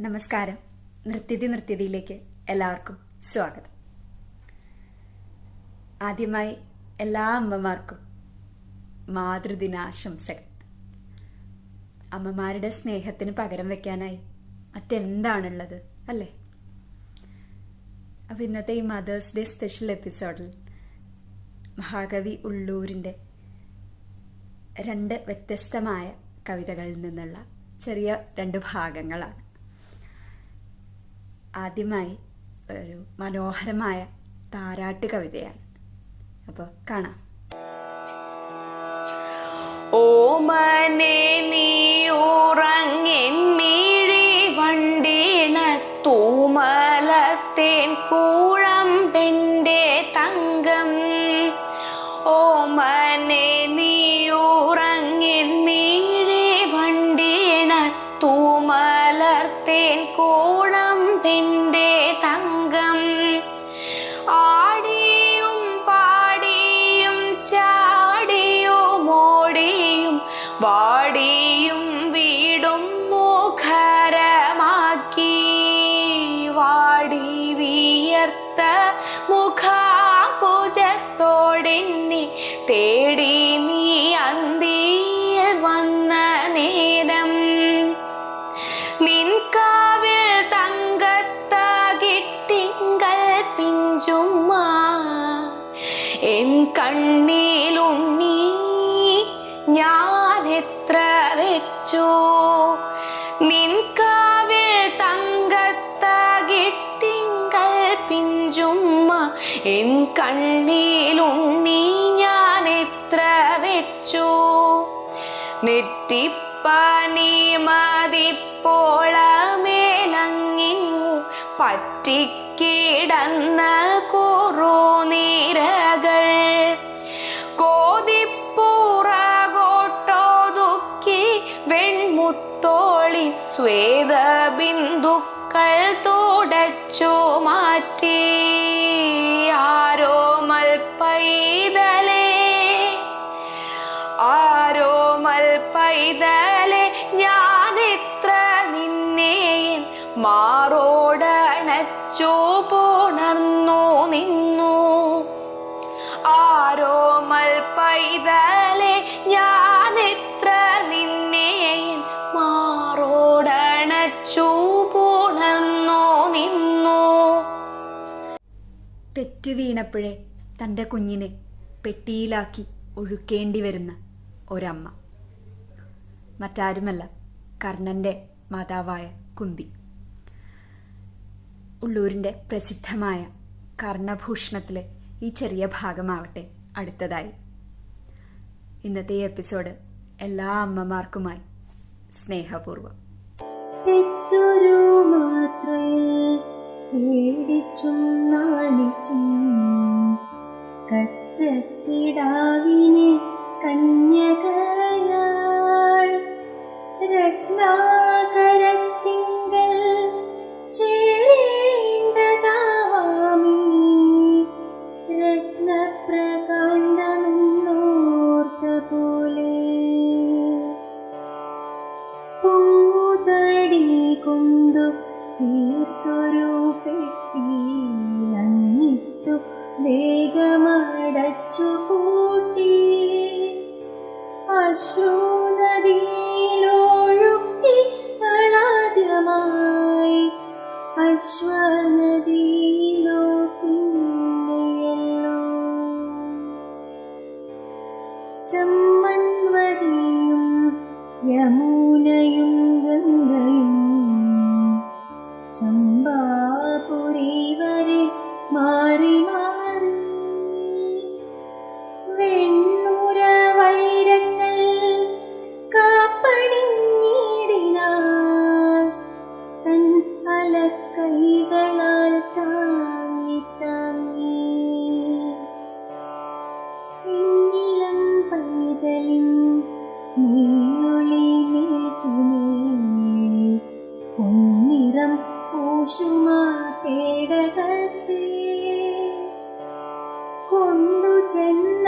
നമസ്കാരം. നൃത്യതി നൃത്യതിയിലേക്ക് എല്ലാവർക്കും സ്വാഗതം. ആദ്യമായി എല്ലാ അമ്മമാർക്കും മാതൃദിനാശംസകൾ. അമ്മമാരുടെ സ്നേഹത്തിന് പകരം വെക്കാനായി മറ്റെന്താണുള്ളത് അല്ലേ? അപ്പോൾ ഇന്നത്തെ ഈ മദേഴ്സ് ഡേ സ്പെഷ്യൽ എപ്പിസോഡിൽ മഹാകവി ഉള്ളൂരിന്റെ രണ്ട് വ്യത്യസ്തമായ കവിതകളിൽ നിന്നുള്ള ചെറിയ രണ്ട് ഭാഗങ്ങളാണ്. ആദ്യമായി ഒരു മനോഹരമായ താരാട്ട് കവിതയാണ്. അപ്പോൾ കാണാം. ഓമനെ നീ ഉറങ്ങിൻ മീഴി വണ്ടീണ തൂമലത്തേൻ കൂഴമ്പിന്റെ തങ്കം. ഓമനെ നീ തേടി നീ അന്തിയിൽ വന്ന നേരം നിൻ നിൻകാവിൽ തങ്കത്താകിട്ടിങ്കൽ പിഞ്ചുമ്മ. എൻ കണ്ണിലുണ്ണി ഞാൻ എത്ര വെച്ചു? നിൻകാവിൽ തങ്കത്താകിട്ടിങ്കൽ പിഞ്ചുമ്മ. എൻ കണ്ണിലുണ്ണി നെറ്റിപ്പനി മതിപ്പോളമേലങ്ങിങ്ങു പറ്റിക്കിടന്ന കുറുനിരകൾ. കോതിപ്പുറകോട്ടോതുക്കി വെൺമുത്തോളി സ്വേദ ബിന്ദുക്കൾ തുടച്ചു മാറ്റി മാറോടണച്ചു പുണർന്നു നിന്നു ആരോമൽ പൈതലെ ഞാൻ എത്ര നിന്നേൻ മാറോടണച്ചോ പുണർന്നു നിന്നു. പെറ്റു വീണപ്പോഴേ തന്റെ കുഞ്ഞിനെ പെട്ടിയിലാക്കി ഒഴുക്കേണ്ടി വരുന്ന ഒരമ്മ. മറ്റാരുമല്ല കർണന്റെ മാതാവായ കുന്തി. ഉള്ളൂരിന്റെ പ്രസിദ്ധമായ കർണഭൂഷണത്തിലെ ഈ ചെറിയ ഭാഗമാവട്ടെ അടുത്തതായി. ഇന്നത്തെ എപ്പിസോഡ് എല്ലാ അമ്മമാർക്കുമായി സ്നേഹപൂർവം പെറ്റൊരു കന്യകയാൾ രത്നാകരത്തിങ്കൽ പോലെ. പൂതടി കൊണ്ടു തീർത്തൊരു പെട്ടിയിലങ്ങിട്ടു വേഗമടച്ചു പൂട്ടി. അശ്രുനദിയിലൊഴുക്കി അളാദ്യമായി അശ്വനദിയിലോ ചെമ്മൺവതിയും യമുനയും ഗംഗയും ചമ്പാപുരി വരെ മാറി മാറി. വെണ്ണുര വൈരങ്ങൾ കാപ്പണിഞ്ഞിടിനാർ തൻ അലക്കൈകളാൽ 路见